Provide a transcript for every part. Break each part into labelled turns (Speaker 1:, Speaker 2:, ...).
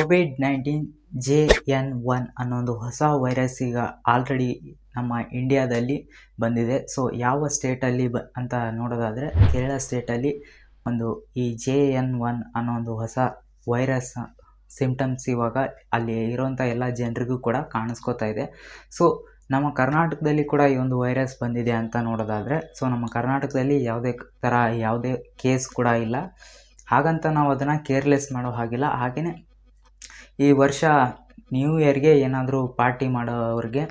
Speaker 1: COVID nineteen J N one ಅನ್ನೋದು ಹೊಸ virus ಈಗ ಆಲ್ರೆಡಿ ನಮ್ಮ ಇಂಡಿಯಾದಲ್ಲಿ ಬಂದಿದೆ. ಸೊ ಯಾವ ಸ್ಟೇಟಲ್ಲಿ ಬ, ಅಂತ ನೋಡೋದಾದರೆ ಕೇರಳ ಸ್ಟೇಟಲ್ಲಿ ಒಂದು ಈ ಜೆ ಎನ್ ಒನ್ ಅನ್ನೋ ಒಂದು ಹೊಸ ವೈರಸ್ ಸಿಂಪ್ಟಮ್ಸ್ ಇವಾಗ ಅಲ್ಲಿ ಇರೋಂಥ ಎಲ್ಲ ಜನರಿಗೂ ಕೂಡ ಕಾಣಿಸ್ಕೋತಾ ಇದೆ. ಸೊ ನಮ್ಮ ಕರ್ನಾಟಕದಲ್ಲಿ ಕೂಡ ಈ ಒಂದು ವೈರಸ್ ಬಂದಿದೆ ಅಂತ ನೋಡೋದಾದರೆ ಸೊ ನಮ್ಮ ಕರ್ನಾಟಕದಲ್ಲಿ ಯಾವುದೇ ಥರ ಯಾವುದೇ ಕೇಸ್ ಕೂಡ ಇಲ್ಲ. ಹಾಗಂತ ನಾವು ಅದನ್ನು ಕೇರ್ಲೆಸ್ ಮಾಡೋ ಹಾಗಿಲ್ಲ. ಹಾಗೆಯೇ ಈ ವರ್ಷ ನ್ಯೂ ಇಯರ್ಗೆ ಏನಾದರೂ ಪಾರ್ಟಿ ಮಾಡೋವ್ರಿಗೆ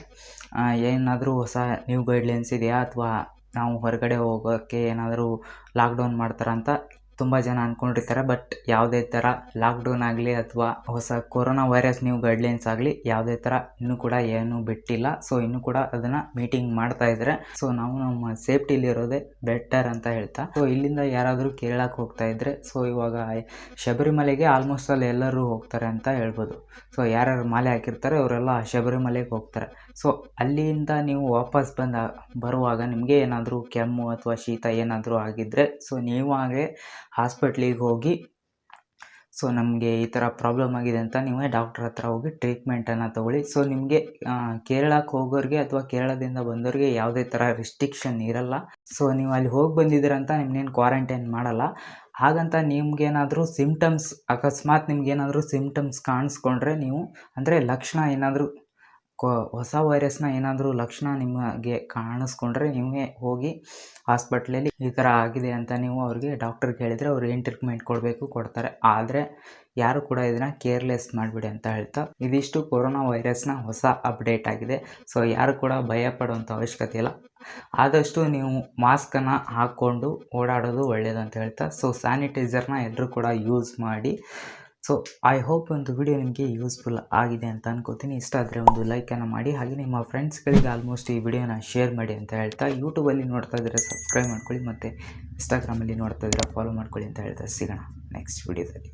Speaker 1: ಏನಾದರೂ ಹೊಸ ನ್ಯೂ ಗೈಡ್ಲೈನ್ಸ್ ಇದೆಯಾ? ಅಥವಾ ನಾವು ಹೊರಗಡೆ ಹೋಗೋಕ್ಕೆ ಏನಾದರೂ ಲಾಕ್ಡೌನ್ ಮಾಡ್ತಾರಾ ಅಂತ ತುಂಬ ಜನ ಅಂದ್ಕೊಂಡಿರ್ತಾರೆ ಬಟ್ ಯಾವುದೇ ಥರ ಲಾಕ್ಡೌನ್ ಆಗಲಿ ಅಥವಾ ಹೊಸ ಕೊರೋನಾ ವೈರಸ್ ನ್ಯೂ ಗೈಡ್ಲೈನ್ಸ್ ಆಗಲಿ ಯಾವುದೇ ಥರ ಇನ್ನೂ ಕೂಡ ಏನೂ ಬಿಟ್ಟಿಲ್ಲ. ಸೊ ಇನ್ನೂ ಕೂಡ ಅದನ್ನು ಮೀಟಿಂಗ್ ಮಾಡ್ತಾ ಇದ್ದಾರೆ ಸೊ ನಾವು ನಮ್ಮ ಸೇಫ್ಟಿಲಿರೋದೇ ಬೆಟರ್ ಅಂತ ಹೇಳ್ತಾ. ಸೊ ಇಲ್ಲಿಂದ ಯಾರಾದರೂ ಕೇರಳಕ್ಕೆ ಹೋಗ್ತಾ ಇದ್ದರೆ ಸೊ ಇವಾಗ ಶಬರಿಮಲೆಗೆ ಆಲ್ಮೋಸ್ಟ್ ಅಲ್ಲಿ ಎಲ್ಲರೂ ಹೋಗ್ತಾರೆ ಅಂತ ಹೇಳ್ಬೋದು. ಸೊ ಯಾರ್ಯಾರು ಮಾಲೆ ಹಾಕಿರ್ತಾರೆ, ಅವರೆಲ್ಲ ಶಬರಿಮಲೆಗೆ ಹೋಗ್ತಾರೆ. ಸೊ ಅಲ್ಲಿಂದ ನೀವು ವಾಪಸ್ ಬಂದ, ಬರುವಾಗ ನಿಮಗೆ ಏನಾದರೂ ಕೆಮ್ಮು ಅಥವಾ ಶೀತ ಏನಾದರೂ ಆಗಿದ್ದರೆ ಸೊ ನೀವು ಹಾಗೆ ಹಾಸ್ಪಿಟ್ಲಿಗೆ ಹೋಗಿ, ಸೊ ನಮಗೆ ಈ ಥರ ಪ್ರಾಬ್ಲಮ್ ಆಗಿದೆ ಅಂತ ನೀವೇ ಡಾಕ್ಟ್ರ್ ಹತ್ರ ಹೋಗಿ ಟ್ರೀಟ್ಮೆಂಟನ್ನು ತೊಗೊಳ್ಳಿ. ಸೊ ನಿಮಗೆ ಕೇರಳಕ್ಕೆ ಹೋಗೋರಿಗೆ ಅಥವಾ ಕೇರಳದಿಂದ ಬಂದವ್ರಿಗೆ ಯಾವುದೇ ಥರ ರಿಸ್ಟ್ರಿಕ್ಷನ್ ಇರಲ್ಲ. ಸೊ ನೀವು ಅಲ್ಲಿ ಹೋಗಿ ಬಂದಿದ್ದೀರಂತ ನಿಮ್ಮನ್ನೇನು ಕ್ವಾರಂಟೈನ್ ಮಾಡಲ್ಲ. ಹಾಗಂತ ನಿಮ್ಗೇನಾದರೂ ಸಿಮ್ಟಮ್ಸ್ ಅಕಸ್ಮಾತ್ ನಿಮ್ಗೇನಾದರೂ ಸಿಮ್ಟಮ್ಸ್ ಕಾಣಿಸ್ಕೊಂಡ್ರೆ ನೀವು, ಅಂದರೆ ಲಕ್ಷಣ ಏನಾದರೂ ಕೊ, ಹೊಸ ವೈರಸ್ನ ಏನಾದರೂ ಲಕ್ಷಣ ನಿಮಗೆ ಕಾಣಿಸ್ಕೊಂಡ್ರೆ ನೀವೇ ಹೋಗಿ ಹಾಸ್ಪಿಟ್ಲಲ್ಲಿ ಈ ಥರ ಆಗಿದೆ ಅಂತ ನೀವು ಅವ್ರಿಗೆ ಡಾಕ್ಟ್ರಿಗೆ ಹೇಳಿದರೆ ಅವ್ರು ಏನು ಟ್ರೀಟ್ಮೆಂಟ್ ಕೊಡಬೇಕು ಕೊಡ್ತಾರೆ. ಆದರೆ ಯಾರು ಕೂಡ ಇದನ್ನು ಕೇರ್ಲೆಸ್ ಮಾಡಿಬಿಡಿ ಅಂತ ಹೇಳ್ತಾ ಇದಿಷ್ಟು ಕೊರೋನಾ ವೈರಸ್ನ ಹೊಸ ಅಪ್ಡೇಟ್ ಆಗಿದೆ. ಸೊ ಯಾರು ಕೂಡ ಭಯ ಪಡುವಂಥ ಅವಶ್ಯಕತೆ ಇಲ್ಲ. ಆದಷ್ಟು ನೀವು ಮಾಸ್ಕನ್ನು ಹಾಕ್ಕೊಂಡು ಓಡಾಡೋದು ಒಳ್ಳೆಯದು ಅಂತ ಹೇಳ್ತಾ ಸೊ ಸ್ಯಾನಿಟೈಸರ್ನ ಎಲ್ಲರೂ ಕೂಡ ಯೂಸ್ ಮಾಡಿ ಸೊ ಐ ಹೋಪ್ ಒಂದು ವಿಡಿಯೋ ನಿಮಗೆ ಯೂಸ್ಫುಲ್ ಆಗಿದೆ ಅಂತ ಅನ್ಕೋತೀನಿ. ಇಷ್ಟ ಆದರೆ ಒಂದು ಲೈಕನ್ನು ಮಾಡಿ. ಹಾಗೆ ನಿಮ್ಮ ಫ್ರೆಂಡ್ಸ್ಗಳಿಗೆ ಆಲ್ಮೋಸ್ಟ್ ಈ ವಿಡಿಯೋನ ಶೇರ್ ಮಾಡಿ ಅಂತ ಹೇಳ್ತಾ ಯೂಟ್ಯೂಬಲ್ಲಿ ನೋಡ್ತಾ ಇದ್ದರೆ ಸಬ್ಸ್ಕ್ರೈಬ್ ಮಾಡ್ಕೊಳ್ಳಿ ಮತ್ತು ಇನ್ಸ್ಟಾಗ್ರಾಮಲ್ಲಿ ನೋಡ್ತಾ ಇದ್ದರೆ ಫಾಲೋ ಮಾಡ್ಕೊಳ್ಳಿ ಅಂತ ಹೇಳ್ತಾ. ಸಿಗೋಣ ನೆಕ್ಸ್ಟ್ ವಿಡಿಯೋದಲ್ಲಿ